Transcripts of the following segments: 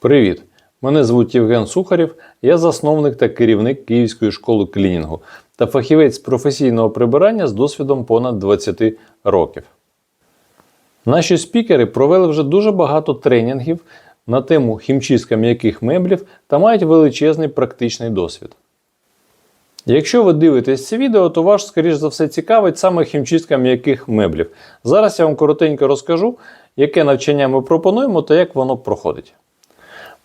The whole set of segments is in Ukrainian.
Привіт! Мене звуть Євген Сухарєв, я засновник та керівник Київської школи клінінгу та фахівець професійного прибирання з досвідом понад 20 років. Наші спікери провели вже дуже багато тренінгів на тему хімчистка м'яких меблів та мають величезний практичний досвід. Якщо ви дивитесь це відео, то вас, скоріш за все, цікавить саме хімчистка м'яких меблів. Зараз я вам коротенько розкажу, яке навчання ми пропонуємо та як воно проходить.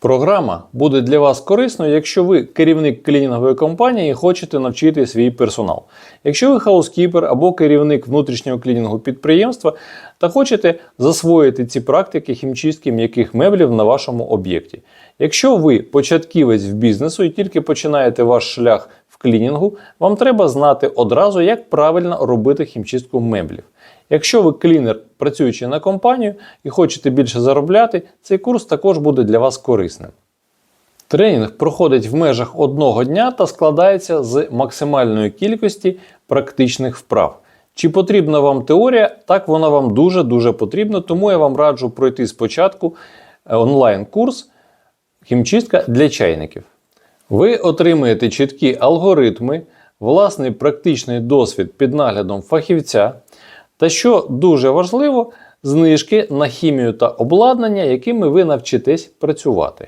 Програма буде для вас корисною, якщо ви керівник клінінгової компанії і хочете навчити свій персонал. Якщо ви хаускіпер або керівник внутрішнього клінінгу підприємства та хочете засвоїти ці практики хімчистки м'яких меблів на вашому об'єкті. Якщо ви початківець в бізнесу і тільки починаєте ваш шлях в клінінгу, вам треба знати одразу, як правильно робити хімчистку меблів. Якщо ви клінер, працюючи на компанію і хочете більше заробляти, цей курс також буде для вас корисним. Тренінг проходить в межах одного дня та складається з максимальної кількості практичних вправ. Чи потрібна вам теорія? Так, вона вам дуже-дуже потрібна, тому я вам раджу пройти спочатку онлайн-курс Хімчистка для чайників. Ви отримаєте чіткі алгоритми, власний практичний досвід під наглядом фахівця. Та що дуже важливо, знижки на хімію та обладнання, якими ви навчитесь працювати.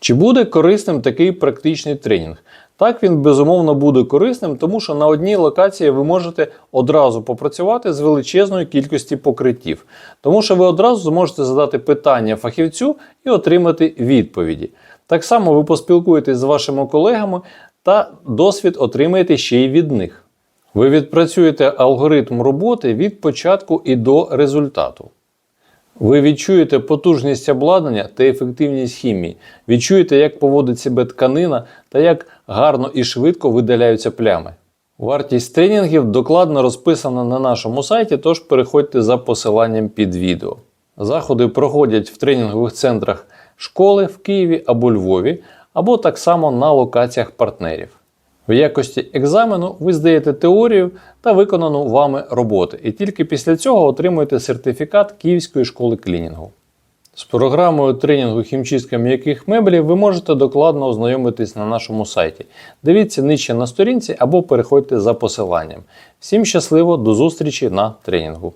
Чи буде корисним такий практичний тренінг? Так, він безумовно буде корисним, тому що на одній локації ви можете одразу попрацювати з величезною кількістю покриттів. Тому що ви одразу зможете задати питання фахівцю і отримати відповіді. Так само ви поспілкуєтесь з вашими колегами та досвід отримаєте ще й від них. Ви відпрацюєте алгоритм роботи від початку і до результату. Ви відчуєте потужність обладнання та ефективність хімії, відчуєте, як поводить себе тканина та як гарно і швидко видаляються плями. Вартість тренінгів докладно розписана на нашому сайті, тож переходьте за посиланням під відео. Заходи проходять в тренінгових центрах школи в Києві або Львові, або так само на локаціях партнерів. В якості екзамену ви здаєте теорію та виконану вами роботи, і тільки після цього отримуєте сертифікат Київської школи клінінгу. З програмою тренінгу хімчистка м'яких меблів ви можете докладно ознайомитись на нашому сайті. Дивіться нижче на сторінці або переходьте за посиланням. Всім щасливо, до зустрічі на тренінгу!